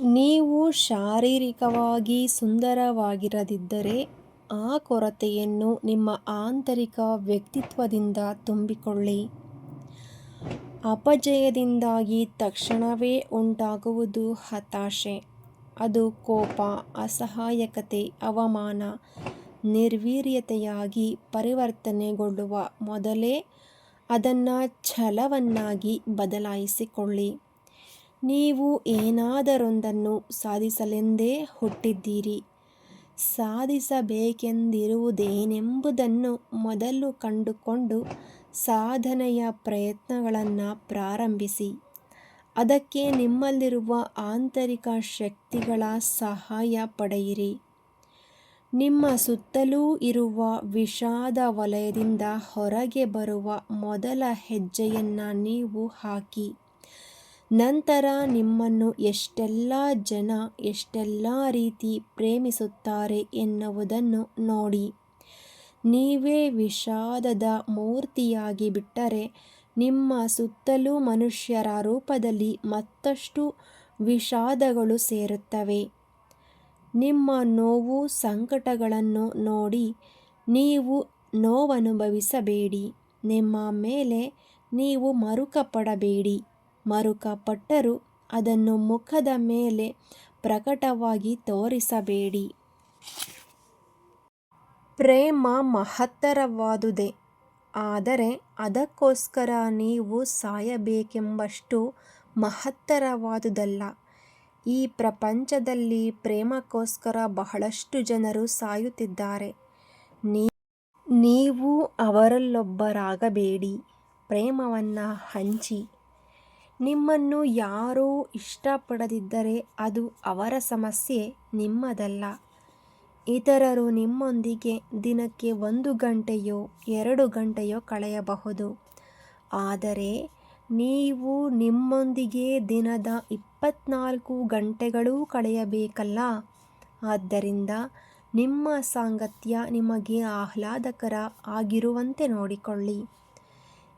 ನೀವು ಶಾರೀರಿಕವಾಗಿ ಸುಂದರವಾಗಿರದಿದ್ದರೆ ಆ ಕೊರತೆಯನ್ನು ನಿಮ್ಮ ಆಂತರಿಕ ವ್ಯಕ್ತಿತ್ವದಿಂದ ತುಂಬಿಕೊಳ್ಳಿ. ಅಪಜಯದಿಂದಾಗಿ ತಕ್ಷಣವೇ ಉಂಟಾಗುವುದು ಹತಾಶೆ. ಅದು ಕೋಪ, ಅಸಹಾಯಕತೆ, ಅವಮಾನ, ನಿರ್ವೀರ್ಯತೆಯಾಗಿ ಪರಿವರ್ತನೆಗೊಳ್ಳುವ ಮೊದಲೇ ಅದನ್ನು ಛಲವನ್ನಾಗಿ ಬದಲಾಯಿಸಿಕೊಳ್ಳಿ. ನೀವು ಏನಾದರೊಂದನ್ನು ಸಾಧಿಸಲೆಂದೇ ಹುಟ್ಟಿದ್ದೀರಿ. ಸಾಧಿಸಬೇಕೆಂದಿರುವುದೇನೆಂಬುದನ್ನು ಮೊದಲು ಕಂಡುಕೊಂಡು ಸಾಧನೆಯ ಪ್ರಯತ್ನಗಳನ್ನು ಪ್ರಾರಂಭಿಸಿ. ಅದಕ್ಕೆ ನಿಮ್ಮಲ್ಲಿರುವ ಆಂತರಿಕ ಶಕ್ತಿಗಳ ಸಹಾಯ ಪಡೆಯಿರಿ. ನಿಮ್ಮ ಸುತ್ತಲೂ ಇರುವ ವಿಷಾದ ವಲಯದಿಂದ ಹೊರಗೆ ಬರುವ ಮೊದಲ ಹೆಜ್ಜೆಯನ್ನು ನೀವು ಹಾಕಿ. ನಂತರ ನಿಮ್ಮನ್ನು ಎಷ್ಟೆಲ್ಲ ಜನ ಎಷ್ಟೆಲ್ಲ ರೀತಿ ಪ್ರೇಮಿಸುತ್ತಾರೆ ಎನ್ನುವುದನ್ನು ನೋಡಿ. ನೀವೇ ವಿಷಾದದ ಮೂರ್ತಿಯಾಗಿ ಬಿಟ್ಟರೆ ನಿಮ್ಮ ಸುತ್ತಲೂ ಮನುಷ್ಯರ ರೂಪದಲ್ಲಿ ಮತ್ತಷ್ಟು ವಿಷಾದಗಳು ಸೇರುತ್ತವೆ. ನಿಮ್ಮ ನೋವು ಸಂಕಟಗಳನ್ನು ನೋಡಿ ನೀವು ನೋವನುಭವಿಸಬೇಡಿ. ನಿಮ್ಮ ಮೇಲೆ ನೀವು ಮರುಕಪಡಬೇಡಿ. ಮರುಕಪಟ್ಟರೂ ಅದನ್ನು ಮುಖದ ಮೇಲೆ ಪ್ರಕಟವಾಗಿ ತೋರಿಸಬೇಡಿ. ಪ್ರೇಮ ಮಹತ್ತರವಾದುದೇ. ಆದರೆ ಅದಕ್ಕೋಸ್ಕರ ನೀವು ಸಾಯಬೇಕೆಂಬಷ್ಟು ಮಹತ್ತರವಾದುದಲ್ಲ. ಈ ಪ್ರಪಂಚದಲ್ಲಿ ಪ್ರೇಮಕ್ಕೋಸ್ಕರ ಬಹಳಷ್ಟು ಜನರು ಸಾಯುತ್ತಿದ್ದಾರೆ. ನೀವು ಅವರಲ್ಲೊಬ್ಬರಾಗಬೇಡಿ. ಪ್ರೇಮವನ್ನು ಹಂಚಿ. ನಿಮ್ಮನ್ನು ಯಾರೂ ಇಷ್ಟಪಡದಿದ್ದರೆ ಅದು ಅವರ ಸಮಸ್ಯೆ, ನಿಮ್ಮದಲ್ಲ. ಇತರರು ನಿಮ್ಮೊಂದಿಗೆ ದಿನಕ್ಕೆ ಒಂದು ಗಂಟೆಯೋ, ಎರಡು ಗಂಟೆಯೋ ಕಳೆಯಬಹುದು. ಆದರೆ ನೀವು ನಿಮ್ಮೊಂದಿಗೆ ದಿನದ ಇಪ್ಪತ್ನಾಲ್ಕು ಗಂಟೆಗಳೂ ಕಳೆಯಬೇಕಲ್ಲ. ಆದ್ದರಿಂದ ನಿಮ್ಮ ಸಾಂಗತ್ಯ ನಿಮಗೆ ಆಹ್ಲಾದಕರ ಆಗಿರುವಂತೆ ನೋಡಿಕೊಳ್ಳಿ.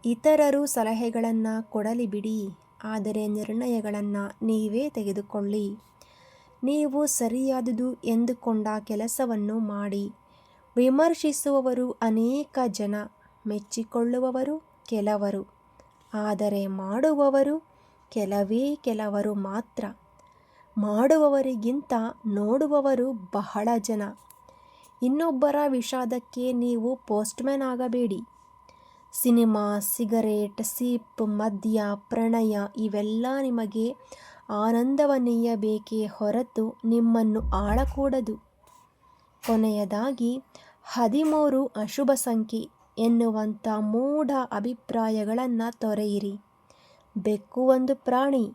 ಇತರರು ಸಲಹೆಗಳನ್ನು ಕೊಡಲಿ ಬಿಡಿ. ಆದರೆ ನಿರ್ಣಯಗಳನ್ನು ನೀವೇ ತೆಗೆದುಕೊಳ್ಳಿ. ನೀವು ಸರಿಯಾದುದು ಎಂದುಕೊಂಡ ಕೆಲಸವನ್ನು ಮಾಡಿ. ವಿಮರ್ಶಿಸುವವರು ಅನೇಕ ಜನ, ಮೆಚ್ಚಿಕೊಳ್ಳುವವರು ಕೆಲವರು, ಆದರೆ ಮಾಡುವವರು ಕೆಲವೇ ಕೆಲವರು ಮಾತ್ರ. ಮಾಡುವವರಿಗಿಂತ ನೋಡುವವರು ಬಹಳ ಜನ. ಇನ್ನೊಬ್ಬರ ವಿಷಾದಕ್ಕೆ ನೀವು ಪೋಸ್ಟ್ಮ್ಯಾನ್ ಆಗಬೇಡಿ. ಸಿನಿಮಾ, ಸಿಗರೇಟ್, ಸಿಪ್, ಮದ್ಯ, ಪ್ರಣಯ ಇವೆಲ್ಲ ನಿಮಗೆ ಆನಂದವನ್ನೀಯಬೇಕೇ ಹೊರತು ನಿಮ್ಮನ್ನು ಆಳಕೂಡದು. ಕೊನೆಯದಾಗಿ, ಹದಿಮೂರು ಅಶುಭ ಸಂಖ್ಯೆ ಎನ್ನುವಂಥ ಮೂಢ ಅಭಿಪ್ರಾಯಗಳನ್ನು ತೊರೆಯಿರಿ. ಬೆಕ್ಕು ಒಂದು ಪ್ರಾಣಿ,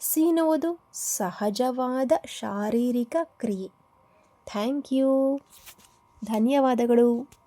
ಸೀನುವುದು ಸಹಜವಾದ ಶಾರೀರಿಕ ಕ್ರಿಯೆ. Thank you. ಧನ್ಯವಾದಗಳು.